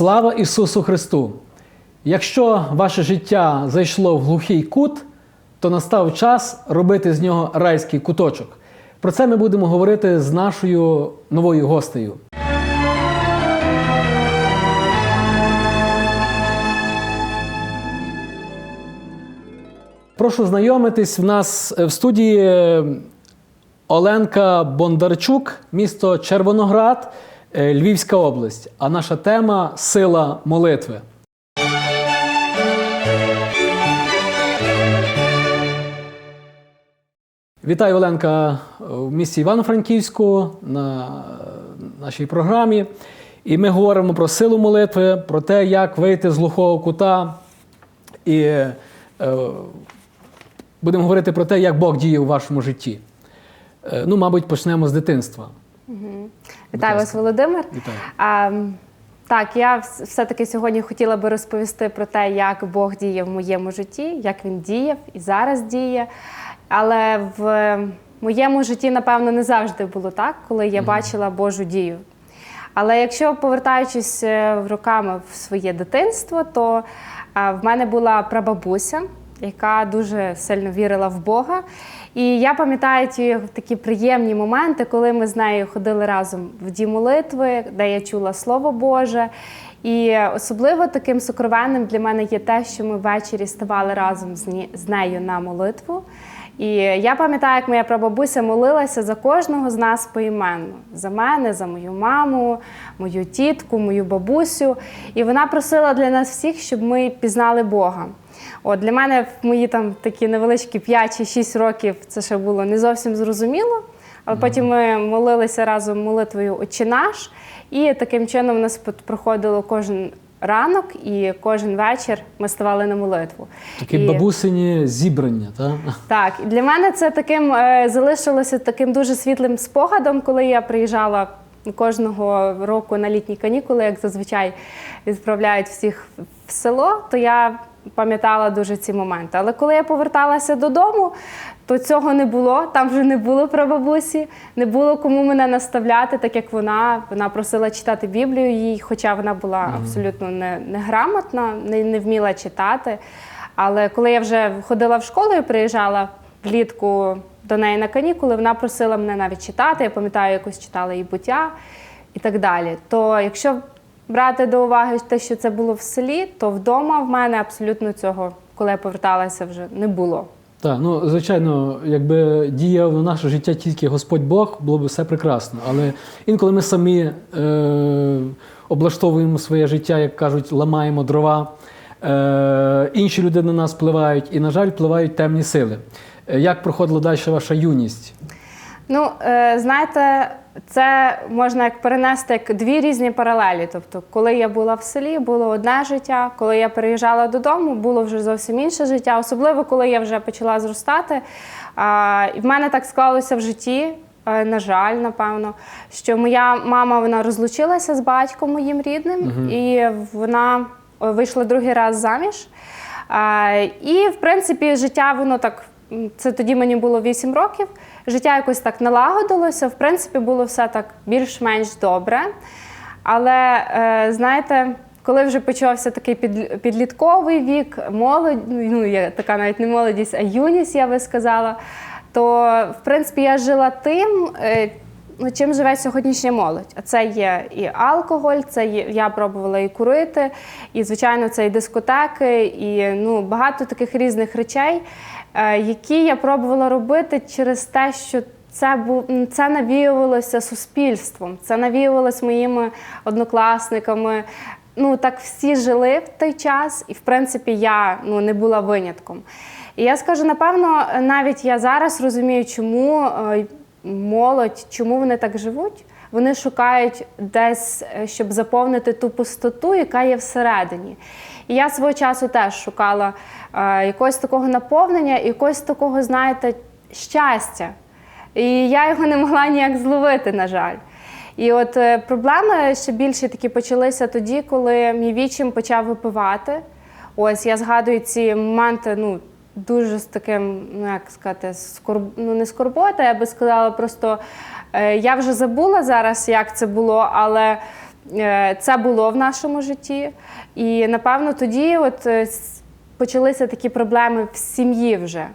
Слава Ісусу Христу! Якщо ваше життя зайшло в глухий кут, то настав час робити з нього райський куточок. Про це ми будемо говорити з нашою новою гостею. Прошу знайомитись в нас е, в студії Оленка Бондарчук, місто Червоноград, Львівська область. А наша тема сила молитви. Вітаю Оленка в місті Івано-Франківську на нашій програмі. І ми говоримо про силу молитви, про те, як вийти з глухого кута. І е, будемо говорити про те, як Бог діє у вашому житті. Е, ну, мабуть, почнемо з дитинства. Вітаю вас, Володимир. Вітаю. А, так, я все-таки сьогодні хотіла би розповісти про те, як Бог діє в моєму житті, як він діяв і зараз діє. Але в моєму житті, напевно, не завжди було так, коли я бачила Божу дію. Але якщо повертаючись е, роками в своє дитинство, то в мене була прабабуся, яка дуже сильно вірила в Бога. І я пам'ятаю ті такі приємні моменти, коли ми з нею ходили разом в дім молитви, де я чула Слово Боже. І особливо таким сокровенним для мене є те, що ми ввечері ставали разом з нею на молитву. І я пам'ятаю, як моя прабабуся молилася за кожного з нас поіменно. За мене, за мою маму, мою тітку, мою бабусю. І вона просила для нас всіх, щоб ми пізнали Бога. От для мене в мої там такі невеличкі 5 чи 6 років це ще було не зовсім зрозуміло. Але потім ми молилися разом молитвою Отче наш, і таким чином у нас проходило кожен ранок і кожен вечір ми ставали на молитву. Такі І- бабусині зібрання. Та? так, і для мене це таким е, залишилося таким дуже світлим спогадом, коли я приїжджала кожного року на літні канікули, як зазвичай відправляють всіх в село, то я пам'ятала дуже ці моменти. Але коли я поверталася додому, то цього не було. Там вже не було прабабусі, не було кому мене наставляти, так як вона. Вона просила читати Біблію їй, хоча вона була абсолютно не, неграмотна, не, не вміла читати. Але коли я вже ходила в школу і приїжджала влітку до неї на канікули, вона просила мене навіть читати. Я пам'ятаю, якось читала її буття і так далі. То якщо брати до уваги те, що це було в селі, то вдома в мене абсолютно цього, коли я поверталася, вже не було. Так, ну звичайно, якби діяв на наше життя тільки Господь Бог, було б все прекрасно. Але інколи ми самі е, облаштовуємо своє життя, як кажуть, ламаємо дрова. Е, інші люди на нас впливають, і, на жаль, впливають темні сили. Е, Як проходила далі ваша юність? Ну, е, знаєте, це можна як перенести як дві різні паралелі. Тобто, коли я була в селі, було одне життя, коли я переїжджала додому, було вже зовсім інше життя, особливо коли я вже почала зростати. А, і в мене так склалося в житті. е, На жаль, напевно, що моя мама вона розлучилася з батьком моїм рідним, і вона е, вийшла другий раз заміж. А, І, в принципі, життя воно так. Це тоді мені було 8 років. Життя якось так налагодилося. В принципі, було все так більш-менш добре. Але е, знаєте, коли вже почався такий під, підлітковий вік, молодь, ну я така навіть не молодість, а юність, я би сказала, то в принципі я жила тим. Е, Ну, чим живе сьогоднішня молодь? А це є і алкоголь, це є, я пробувала і курити, і, звичайно, це і дискотеки, і ну, багато таких різних речей, які я пробувала робити через те, що це бу, м, це навіювалося суспільством, це навіювалося моїми однокласниками. Ну так всі жили в той час, і в принципі я ну не була винятком. І я скажу, напевно, навіть я зараз розумію, чому е, молодь, чому вони так живуть. Вони шукають десь, е, щоб заповнити ту пустоту, яка є всередині. І я свого часу теж шукала е, якогось такого наповнення, якогось такого, знаєте, щастя. І я його не могла ніяк зловити, на жаль. І от е, проблеми ще більше такі почалися тоді, коли мій вічим почав випивати. Ось я згадую ці моменти, ну. Дуже з таким, ну як сказати, скорб... ну не скорбота, я би сказала, просто я вже забула зараз, як це було, але е, це було в нашому житті. І напевно тоді от е, почалися такі проблеми в сім'ї вже.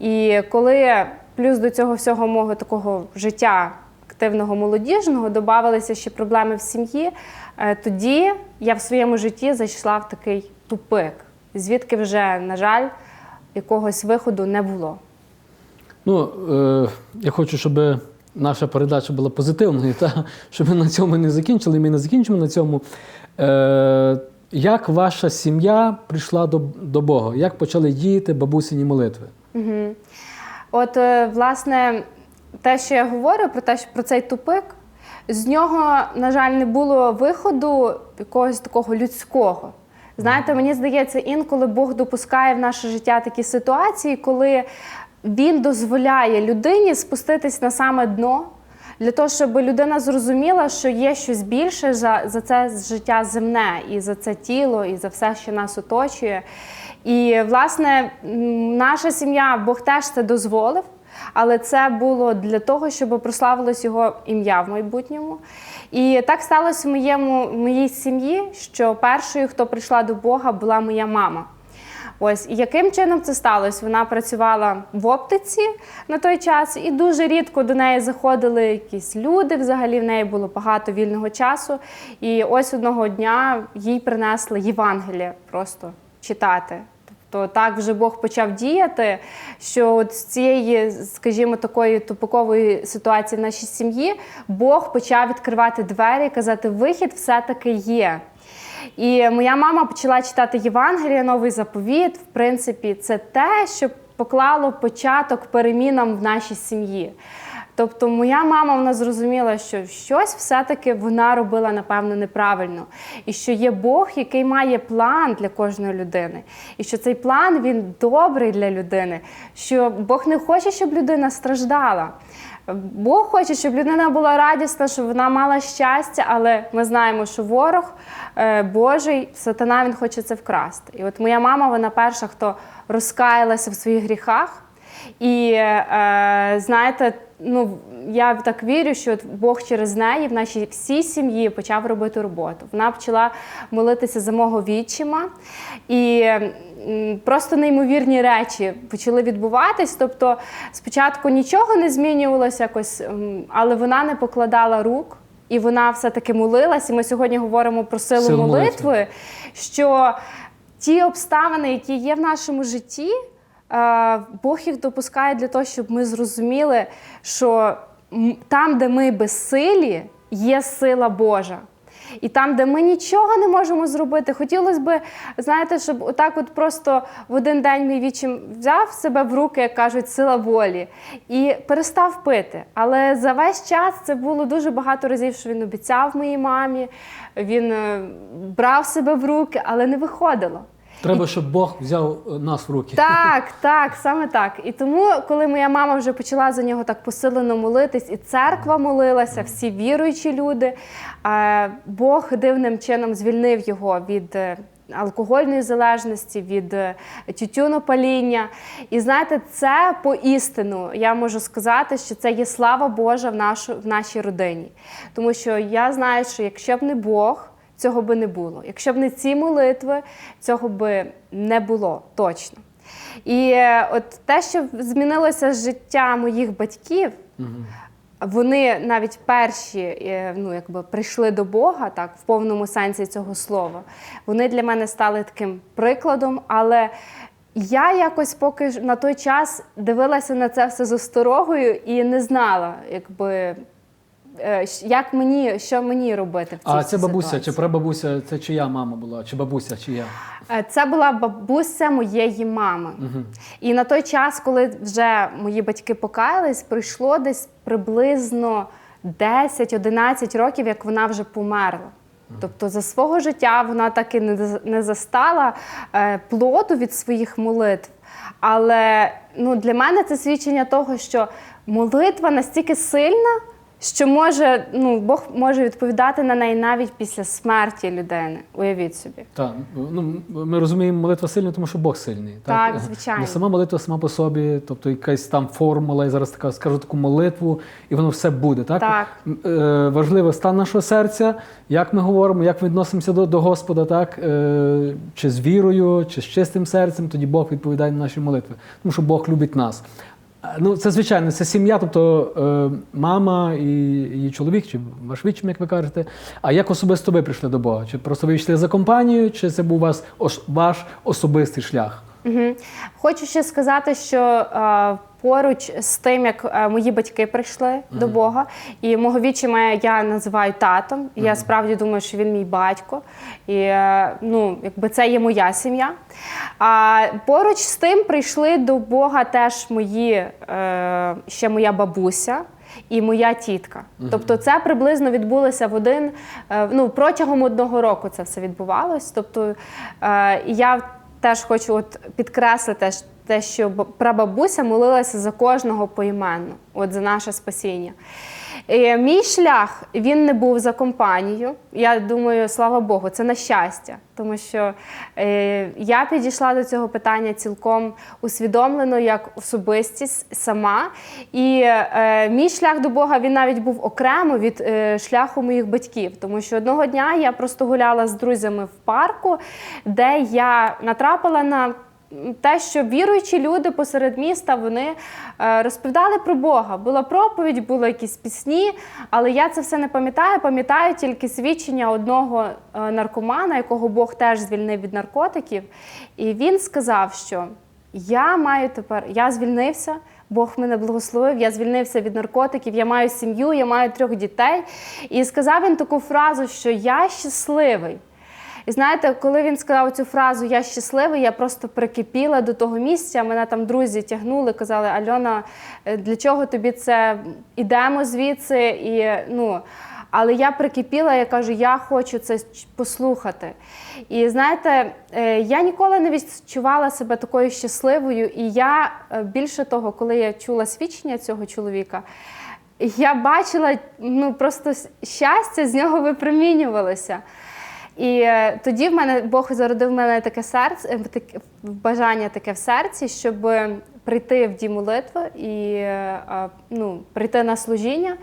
І коли плюс до цього всього мого такого життя активного молодіжного додавалися ще проблеми в сім'ї, е, тоді я в своєму житті зайшла в такий тупик, звідки вже, на жаль, якогось виходу не було. Ну, е, я хочу, щоб наша передача була позитивною, та щоб ми на цьому не закінчили. Ми не закінчимо на цьому. Е, як ваша сім'я прийшла до, до Бога? Як почали діяти бабусині молитви? Угу. От, е, власне, те, що я говорю про те, що про цей тупик, з нього, на жаль, не було виходу якогось такого людського. Знаєте, мені здається, інколи Бог допускає в наше життя такі ситуації, коли Він дозволяє людині спуститись на саме дно. Для того, щоб людина зрозуміла, що є щось більше за, за це життя земне, і за це тіло, і за все, що нас оточує. І, власне, наша сім'я, Бог теж це дозволив, але це було для того, щоб прославилось його ім'я в майбутньому. І так сталося в моєму в моїй сім'ї, що першою, хто прийшла до Бога, була моя мама. Ось яким чином це сталося? Вона працювала в оптиці на той час, і дуже рідко до неї заходили якісь люди. Взагалі в неї було багато вільного часу. І ось одного дня їй принесли Євангеліє просто читати. Тобто так вже Бог почав діяти, що от з цієї, скажімо, такої тупикової ситуації в нашій сім'ї Бог почав відкривати двері і казати: вихід все-таки є. І моя мама почала читати Євангеліє, новий заповіт. В принципі, це те, що поклало початок перемінам в нашій сім'ї. Тобто, моя мама вона зрозуміла, що щось все-таки вона робила напевно неправильно, і що є Бог, який має план для кожної людини, і що цей план він добрий для людини, що Бог не хоче, щоб людина страждала. Бог хоче, щоб людина була радісна, щоб вона мала щастя, але ми знаємо, що ворог е, Божий, сатана, він хоче це вкрасти. І от моя мама, вона перша, хто розкаялася в своїх гріхах. І е, знаєте, ну я так вірю, що Бог через неї в нашій всій сім'ї почав робити роботу. Вона почала молитися за мого відчима, і просто неймовірні речі почали відбуватись. Тобто, спочатку нічого не змінювалося якось, але вона не покладала рук. І вона все-таки молилась. І ми сьогодні говоримо про силу, Силу молитви. молитви, що ті обставини, які є в нашому житті, е, Бог їх допускає для того, щоб ми зрозуміли, що там, де ми безсилі, є сила Божа. І там, де ми нічого не можемо зробити, хотілося б, знаєте, щоб отак, от просто в один день мій вічим взяв себе в руки, як кажуть, сила волі, і перестав пити. Але за весь час це було дуже багато разів, що він обіцяв моїй мамі, він е, брав себе в руки, але не виходило. Треба, щоб Бог взяв е, нас в руки. Так, так, саме так. І тому, коли моя мама вже почала за нього так посилено молитись, і церква молилася, всі віруючі люди, е, Бог дивним чином звільнив його від. е, Алкогольної залежності від тютюнопаління. І знаєте, це поістину я можу сказати, що це є слава Божа в, нашу, в нашій родині. Тому що я знаю, що якщо б не Бог, цього би не було. Якщо б не ці молитви, цього би не було точно. І е, от те, що змінилося життя моїх батьків, вони навіть перші е, ну, якби прийшли до Бога, так, в повному сенсі цього слова. Вони для мене стали таким прикладом, але я якось поки на той час дивилася на це все з осторогою і не знала, якби. Е, Як мені, що мені робити в цій А це бабуся ситуації? чи прабабуся, це чия мама була, чи бабуся, чия? Е, Це була бабуся моєї мами. І на той час, коли вже мої батьки покаялись, пройшло десь приблизно 10-11 років, як вона вже померла. Тобто за свого життя вона так і не за- застала е, плоду від своїх молитв. Але ну, для мене це свідчення того, що молитва настільки сильна, що може, ну, Бог може відповідати на неї навіть після смерті людини. Уявіть собі. Так, ну ми розуміємо, молитва сильна, тому що Бог сильний. Так, звичайно. Не сама молитва сама по собі, тобто якась там формула, я зараз така скажу таку молитву, і воно все буде. Так, Так. Е, важливо стан нашого серця, як ми говоримо, як ми відносимося до, до Господа, так е, чи з вірою, чи з чистим серцем, тоді Бог відповідає на наші молитви, тому що Бог любить нас. Ну, це звичайно, це сім'я, тобто е, мама і її чоловік, чи ваш відчим, як ви кажете. А як особисто ви прийшли до Бога? Чи просто ви йшли за компанією, чи це був вас ваш особистий шлях? Угу. Хочу ще сказати, що е, поруч з тим, як е, мої батьки прийшли до Бога, і мого вічима я називаю татом. і Я справді думаю, що він мій батько. І е, ну, якби це є моя сім'я. А поруч з тим прийшли до Бога теж мої е, ще моя бабуся. І моя тітка. Тобто це приблизно відбулося в один, ну, протягом одного року це все відбувалось. Тобто я теж хочу от підкреслити те, що прабабуся молилася за кожного поіменно, от за наше спасіння. І мій шлях він не був за компанією. Я думаю, слава Богу, це на щастя, тому що е, я підійшла до цього питання цілком усвідомлено як особистість сама. І е, мій шлях до Бога він навіть був окремо від е, шляху моїх батьків, тому що одного дня я просто гуляла з друзями в парку, де я натрапила на те, що віруючі люди посеред міста вони е, розповідали про Бога. Була проповідь, були якісь пісні, але я це все не пам'ятаю. Пам'ятаю тільки свідчення одного е, наркомана, якого Бог теж звільнив від наркотиків. І він сказав, що я маю тепер, я звільнився. Бог мене благословив, я звільнився від наркотиків, я маю сім'ю, я маю трьох дітей. І сказав він таку фразу, що я щасливий. І знаєте, коли він сказав цю фразу Я щасливий, я просто прикипіла до того місця. Мене там друзі тягнули, казали, Альона, е, для чого тобі це ідемо звідси? І, ну, але я прикипіла, я кажу, я хочу це послухати. І знаєте, е, я ніколи не відчувала себе такою щасливою. І я е, більше того, коли я чула свідчення цього чоловіка, я бачила ну, просто щастя з нього випромінювалося. І е, тоді в мене Бог зародив в мене таке серце, е, таке- бажання таке в серці, щоб е, прийти в дім молитви і ну, прийти на служіння.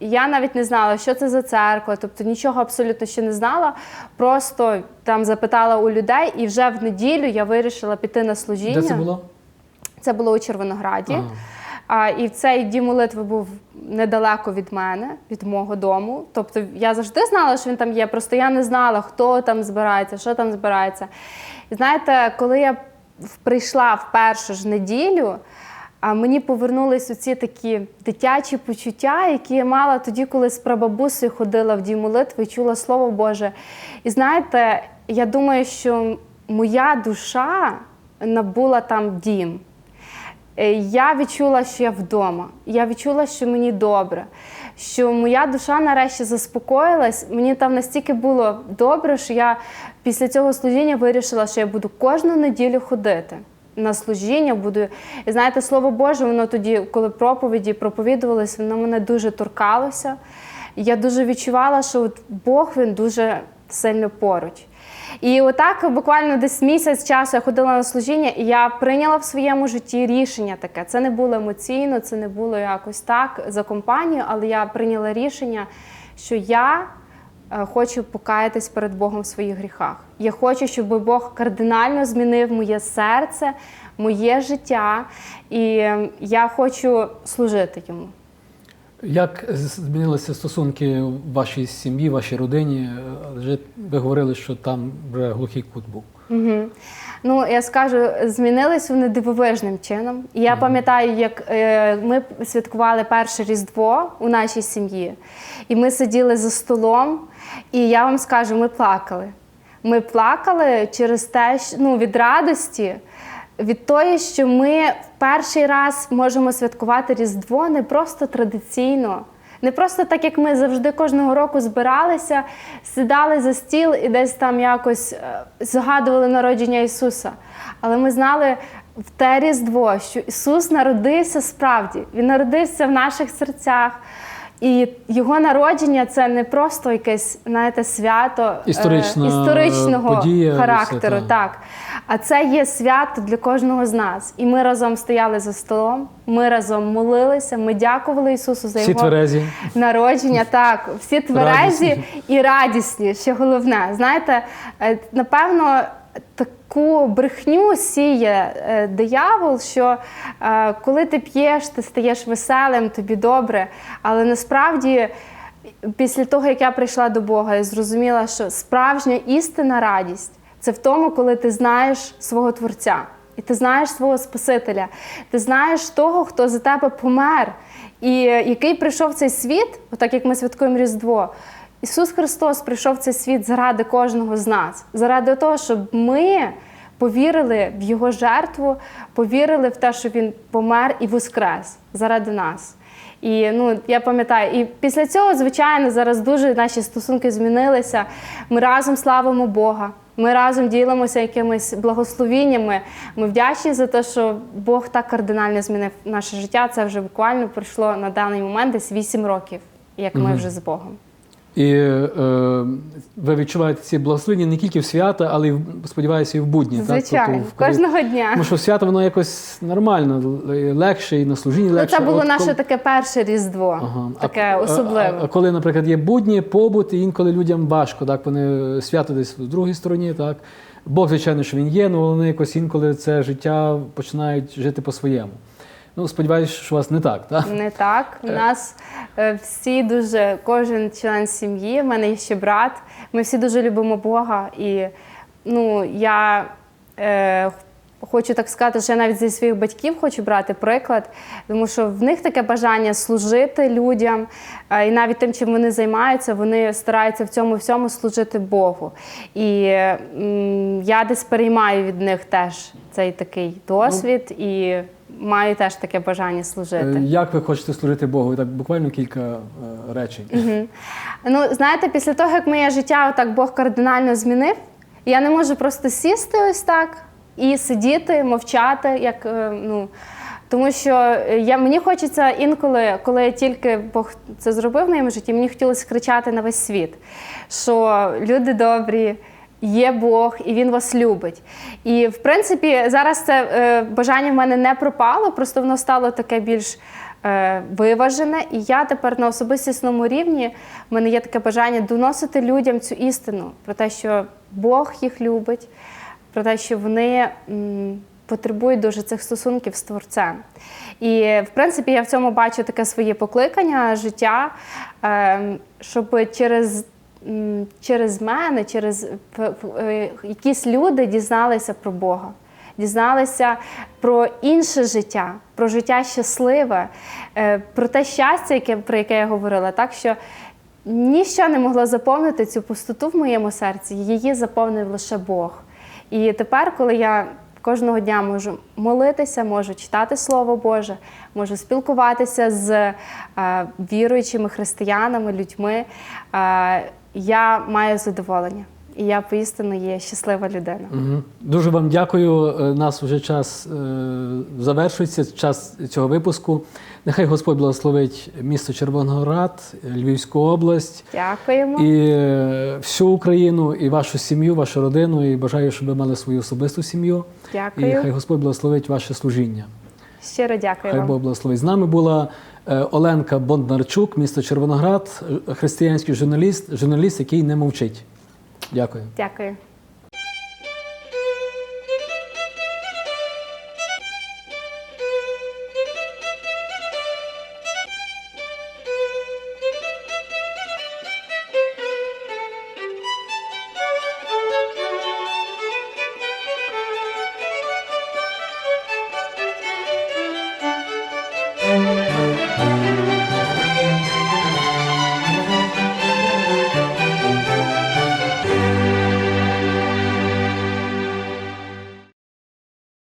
Я навіть не знала, що це за церква, тобто нічого абсолютно ще не знала. Просто там запитала у людей, і вже в неділю я вирішила піти на служіння. Де це було? Це було у Червонограді. Ага. А, і цей дім молитви був недалеко від мене, від мого дому. Тобто я завжди знала, що він там є, просто я не знала, хто там збирається, що там збирається. І знаєте, коли я прийшла в першу ж неділю, а мені повернулись оці такі дитячі почуття, які я мала тоді, коли з прабабусею ходила в дім молитви і чула Слово Боже. І знаєте, я думаю, що моя душа набула там дім. Е, Я відчула, що я вдома. Я відчула, що мені добре, що моя душа нарешті заспокоїлась. Мені там настільки було добре, що я після цього служіння вирішила, що я буду кожну неділю ходити на служіння. Буду і знаєте, слово Боже, воно тоді, коли проповіді проповідувалось, воно мене дуже торкалося. Я дуже відчувала, що от Бог він дуже сильно поруч. І отак буквально десь місяць часу я ходила на служіння, і я прийняла в своєму житті рішення таке. Це не було емоційно, це не було якось так за компанію, але я прийняла рішення, що я е, хочу покаятись перед Богом в своїх гріхах. Я хочу, щоб Бог кардинально змінив моє серце, моє життя, і я хочу служити йому. Як змінилися стосунки в вашій сім'ї, вашій родині? Адже ви говорили, що там вже глухий кут був. Угу. Ну, я скажу, змінились вони дивовижним чином. Я пам'ятаю, як е, ми святкували перше Різдво у нашій сім'ї, і ми сиділи за столом, і я вам скажу, ми плакали. Ми плакали через те, що, ну, від радості, від того, що ми в перший раз можемо святкувати Різдво не просто традиційно. Не просто так, як ми завжди кожного року збиралися, сідали за стіл і десь там якось е, згадували народження Ісуса. Але ми знали в те Різдво, що Ісус народився справді. Він народився в наших серцях. І його народження це не просто якесь знаєте, свято е, Історична історичного подія все, характеру, так. так. А це є свято для кожного з нас. І ми разом стояли за столом, ми разом молилися, ми дякували Ісусу за Всі його тверезі. народження. Так, всі тверезі Радісні. і радісні, що головне. Знаєте, е, напевно, таку брехню сіє е, диявол, що е, коли ти п'єш, ти стаєш веселим, тобі добре. Але насправді. Після того, як я прийшла до Бога, я зрозуміла, що справжня істинна радість це в тому, коли ти знаєш свого Творця, і ти знаєш свого Спасителя, ти знаєш того, хто за тебе помер, і е, який прийшов в цей світ, отак як ми святкуємо Різдво. Ісус Христос прийшов в цей світ заради кожного з нас, заради того, щоб ми повірили в Його жертву, повірили в те, що Він помер і воскрес заради нас. І ну я пам'ятаю, і після цього, звичайно, зараз дуже наші стосунки змінилися. Ми разом славимо Бога. Ми разом ділимося якимись благословіннями. Ми вдячні за те, що Бог так кардинально змінив наше життя. Це вже буквально пройшло на даний момент десь 8 років, як ми вже з Богом. І е, ви відчуваєте ці благословення не тільки в свята, але й сподіваюся, і в будні. так? Звичайно, Тобто, коли- кожного дня. Тому що свято воно якось нормально, легше і на служінні Ну, легше. це було От наше коли- таке перше різдво, Ага. А- таке а- особливе. А, а коли, наприклад, є будні, побут, і інколи людям важко, так вони свято десь в другій стороні, так. Бог, звичайно, що він є, але вони якось інколи це життя починають жити по-своєму. Ну, сподіваюся, що у вас не так, так? Не так. У нас е, всі дуже, кожен член сім'ї, в мене є ще брат. Ми всі дуже любимо Бога. І ну, я е, хочу так сказати, що я навіть зі своїх батьків хочу брати приклад, тому що в них таке бажання служити людям, е, і навіть тим, чим вони займаються, вони стараються в цьому всьому служити Богу. І я десь переймаю від них теж цей такий досвід і маю теж таке бажання служити. Е, Як ви хочете служити Богу? Так буквально кілька е, речень. Мгм. Ну, знаєте, після того, як моє життя отак Бог кардинально змінив, я не можу просто сісти ось так і сидіти, мовчати, як е, ну. Тому що я, мені хочеться інколи, коли я тільки Бог це зробив в моєму житті, мені хотілося кричати на весь світ, що люди добрі, є Бог, і Він вас любить. І в принципі, зараз це е, бажання в мене не пропало, просто воно стало таке більш е, виважене. І я тепер на особистісному рівні в мене є таке бажання доносити людям цю істину про те, що Бог їх любить, про те, що вони. Потребують дуже цих стосунків з творцем. І в принципі я в цьому бачу таке своє покликання життя, ем, щоб через, через мене, через е, якісь люди дізналися про Бога, дізналися про інше життя, про життя щасливе, е, про те щастя, яке, про яке я говорила. Так що ніщо не могло заповнити цю пустоту в моєму серці, її заповнив лише Бог. І тепер, коли я кожного дня можу молитися, можу читати Слово Боже, можу спілкуватися з е, віруючими християнами, людьми, е, я маю задоволення. І я поістину є щаслива людина. Мгм. Дуже вам дякую. Е, Нас вже час е, завершується, час цього випуску. Нехай Господь благословить місто Червоноград, Львівську область Дякуємо. і е, всю Україну, і вашу сім'ю, вашу родину. І бажаю, щоб ви мали свою особисту сім'ю. Дякую. І хай Господь благословить ваше служіння. Щиро дякую Хай. Бог благословить. З нами була Оленка Бондарчук, місто Червоноград, християнський журналіст, журналіст, який не мовчить. Дякую. Дякую.